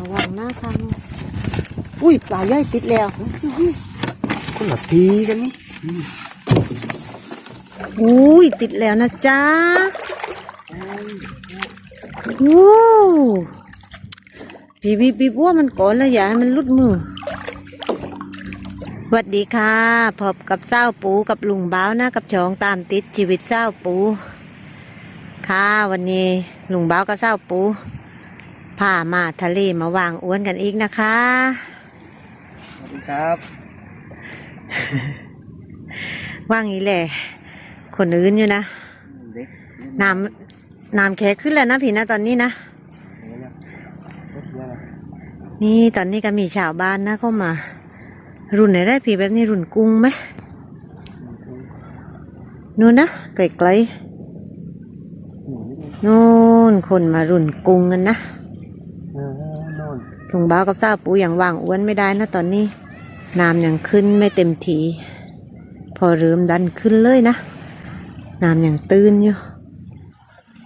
ระวังหน้าทางอุ้ยปลาย่อยติดแล้วคนละทีกันนี่อุ้ยติดแล้วนะจ๊ะโอ้พี่บีบีบัวมันก่อนแล้วอย่าให้มันหลุดมือสวัสดีค่ะ พบกับเศร้าปูกับลุงบ้าวนะกับชองตามติดชีวิตเศร้าปู ค่ะวันนี้ลุงบ้าวกับเศร้าปู พามาทะเลมาวางอ้วนกันอีกนะคะ สวัสดีครับว่างนี้แหละคนอื่นอยู่นะเด็กน้ำน้ำแข็ขึ้นแล้วนะพี่นะตอนนี้นะรถเยอะนะ นี่ตอนนี้ก็มีชาวบ้านนะเข้ามา รุ่นไหนได้พี่แบบนี้รุ่นกุ้งไหมนู่นนะไกลๆนู่นคนมารุ่นกุ้งกันนะเออโน่น ลุงบ้ากับเจ้าปูอย่างว่างอ้วนไม่ได้นะตอนนี้น้ำยังขึ้นไม่เต็มทีพอเริ่มดันขึ้นเลยนะน้ำยังตื้นอยู่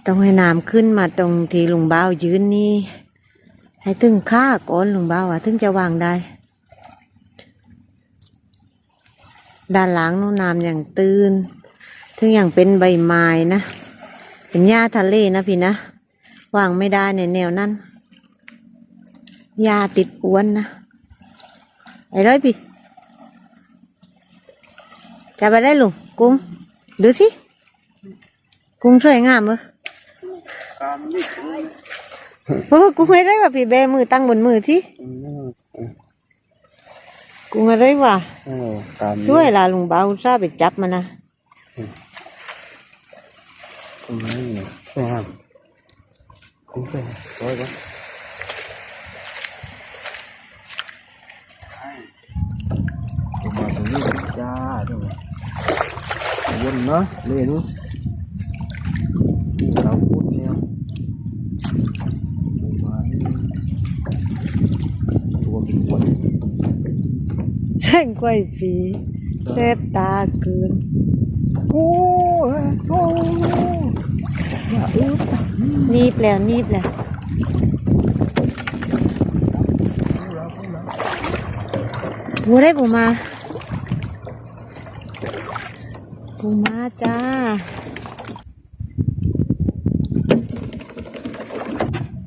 ต้องให้น้ำขึ้นมาตรงที่ลุงบ้ายืนนี่ให้ถึงค่าก่อนลุงบ้าวอะถึงจะวางได้ ด้านหลังนู้นน้ำย่างตื้นถึงอย่างเป็นใบไม้นะเป็นหญ้าทะเลนะพี่นะวางไม่ได้ในแนวนั้น หญ้าติดอ้วนนะไอ้ร้อยพี่จะไปได้ลุงกุ้งดูสิกุ้งสวยงามเออตามนี่โอ้กุ้งอะไรวะพี่แบมือตั้งบนมือที่กุ้งอะไรวะเออตามสวยล่ะลุงเบาซาห์ไปจับมันนะตรงนี้ใช่ครับคุ้มไปร้อยปะผมมาตรงนี้ จ้าตรงนี้วนเนาะเล่นเราพูดเนี่ยมาตัวเป็นคนแช่งกล้วยผีแสบตาเกินโอ้ยโอ้ยเออนีบแล้วนีบแล้วบัวได้ปูมา ปูมาจ้า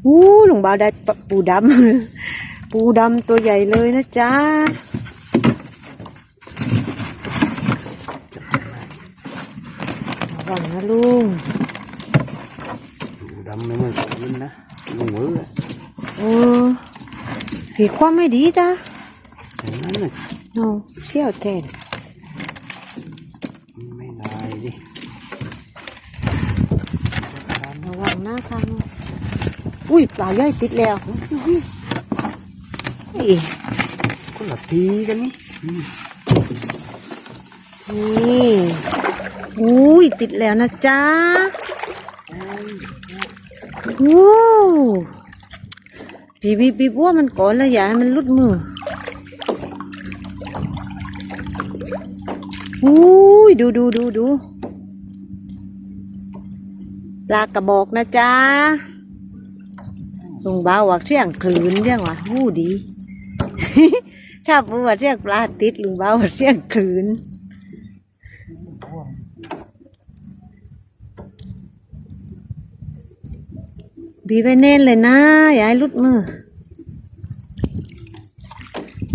อู้หลวงบ่าวได้ปะปูดำ ปูดำตัวใหญ่เลยนะจ๊ะระวังนะลุงดำไม่เหมือนกันนะลุงเว้ยเออผีความไม่ดีจ้ะเห็นนั้นน่ะเอาเชี่ยวแทน ไม่ได้ดิ ระวังหน้า ทางอุ้ยปลาย่อยติดแล้วเฮ้ยคนละทีกันนี่นี่อุ้ยติดแล้วนะจ๊ะโอ้พี่บีบีบัวมันก่อนแล้วอย่าให้มันหลุดมืออุ้ยดูดูดูดู ปลากระบอกนะจ๊ะลุงบ้าวว่าเสียงคลื่นเรียกว่าวู้ดีถ้าปูว่าเรียกปลาติดลุงบ้าวว่าเรียกคลื่นบีไปเน้นเลยนะอย่าให้ลุดมือ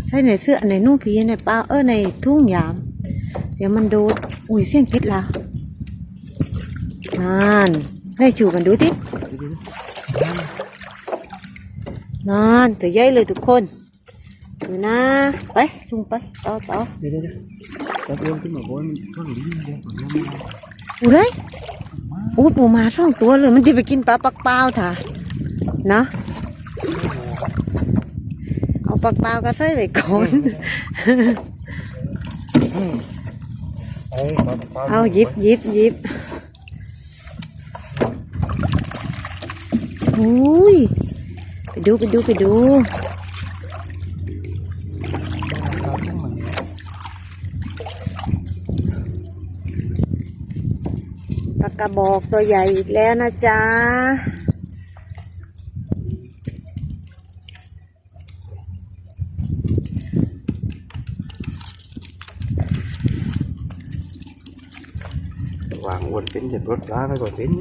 ใส่ในเสื้อในนุ่งผีในเป้าเออในทุ่งยาม เดี๋ยวมันโดดอุ้ยเสียงติดแล้วนั่น ให้ชูกันดูทินั่นตัวใหญ่เลยทุกคนดูนะไปลุงไปต่อต่อเดี๋ยวเดี๋ยวจับเรื่องขึ้นมาบนมันก็หลุดเดียวผมยังไม่ได้อู้เลยอู้ปูมาสองตัวเลย มันจะไปกินปลาปักเป้าถ่ะนะเอาปักเป้าก็ใส่ไว้ก่อนเอ้ยปลาปลาเอาหยิบหยิบหยิบ อ้ยไปดูไปดูไปดูปลากระบอกตัวใหญ่อีกแล้วนะจ๊ะวางวนเป็นเห็ดรถล้าไปก่อนเป็น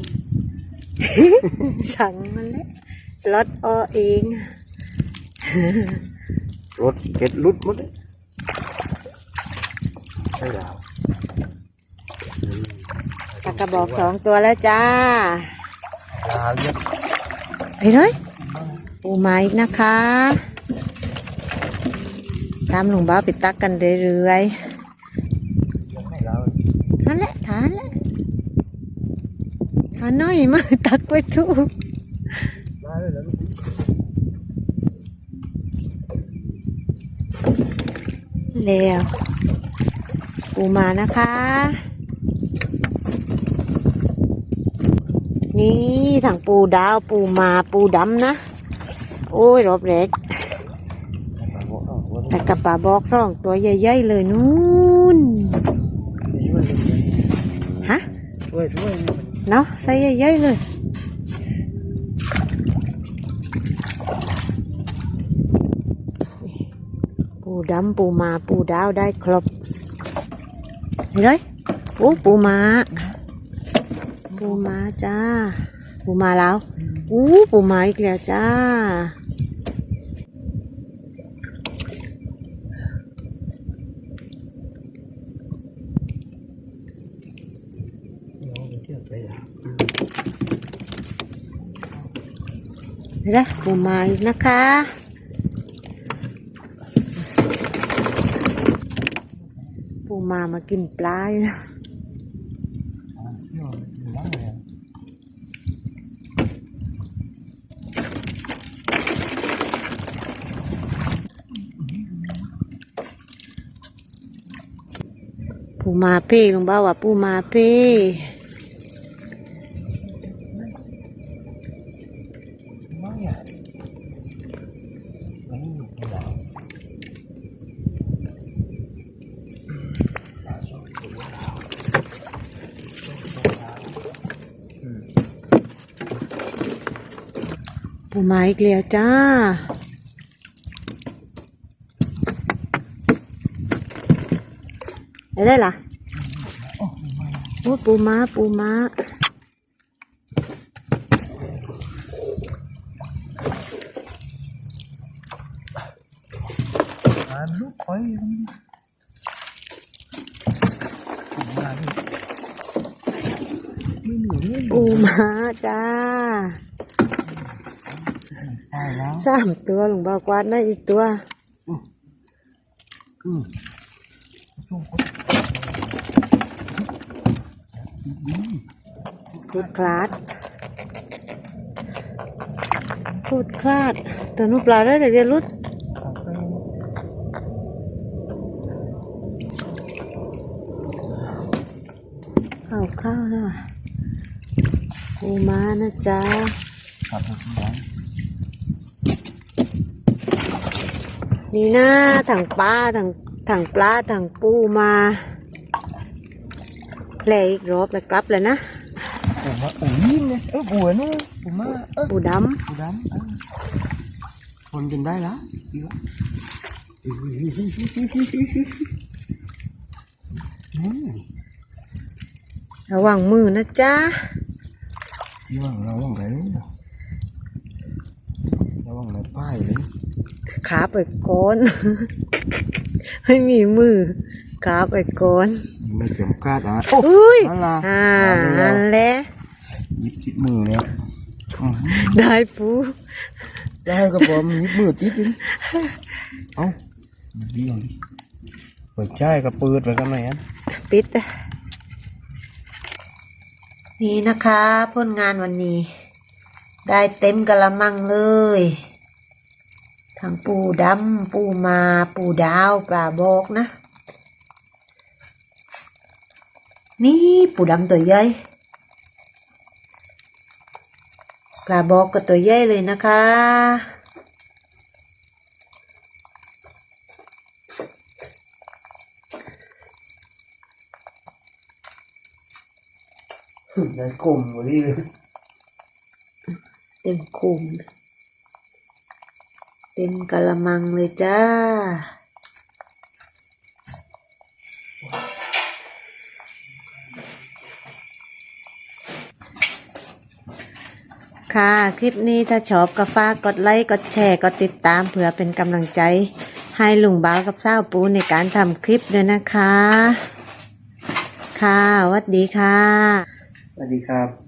สั่งมันแหละรถออเองรถเก็ดรุดหมดเลยใช่แล้วตากระบอกสองตัวแล้วจ้าลาเรียบไปเลยปูมาอีกนะคะ ตามหลวงบ้าไปตักกันเรื่อยให้เราๆนั่นแหละทานแหละ ทานน้อยมากตักไว้ทุกแล้วปูมานะคะ นี่ถังปูดาวปูมาปูดำนะ โอ้ย รอบเล็กแต่กระป๋าบอกร่องตัวใหญ่ๆเลยนู่นฮะช่วยช่วย เนาะใส่เยอะๆเลยปูดำปูมาปูดาวได้ครบนี่เลยโอ้ปูมาปูมาจ้า ปูมาแล้วอู้ปูมาอีกแล้วจ้า เที่ยวไปอะ นี่เลยปูมาอีกนะคะ ปูมามากินปลาอยู่นะเที่ยวอยู่บ้างเลยปูมาเพ่ลุงบ้าว่าปูมาเพ่ ไม่อะไม่อยู่ตรงไหนปูมาอีกแล้วจ้าได้ได้ล่ะโอ้ปูม้าปูม้า อ่านลูกคอยมาดิไม่หนูนี่ ปูมาจ้าตายแล้วสามตัวหลวงบ่าวกวาดได้อีกตัวอืมช่วงพูดคลาดพูดคลาดตัวนู้นปลาได้เดี๋ยวเดี๋ยวรุดเขาไปข้าวข้าวนะ ปูมานะจ๊ะขับรถไปนี่นะถังปลาถังถังปลาถังปูมาแลอีกรอบแล้วกลับเลยนะผมว่าโอ้ยเนี่ยเออบัวนู่นผมว่าเออปูดปูดำเออคนจนได้แล้วดีวะนี่ำระวังมือนะจ๊ะ ที่ว่างเราว่างไรเนี่ยเราว่างในป้ายเลยขาไปก้อนไม่มีมือขาไปก้อนไม่เข็มคาดอะอุ้ยนั่นล่ะอ่านั่นั่นนแหละแหละหยิบจิตมือเนี่ยอื้อหือได้ปูได้ก็บอกมีหยิบมือติดดิเอ้าดีอย่างนี้เปิดใจก็เปิดไปกันไหนอะปิดอะ นี่นะคะผลงานวันนี้ ได้เต็มกะละมังเลย ทั้งปูดำปูมาปูดาวปลาบอกนะ นี่ปูดำตัวใหญ่ปลาบอกก็ตัวใหญ่เลยนะคะ ในกลุ่มนี่เต็มกลุ่ม เต็มกะละมังเลยจ้า ค่ะ คลิปนี้ถ้าชอบก็ฝากกดไลค์ กดแชร์ กดติดตามเผื่อเป็นกำลังใจ ให้ลุงบ้ากับเศร้าปูในการทำคลิปด้วยนะคะ ค่ะวัดดีค่ะ สวัสดีครับ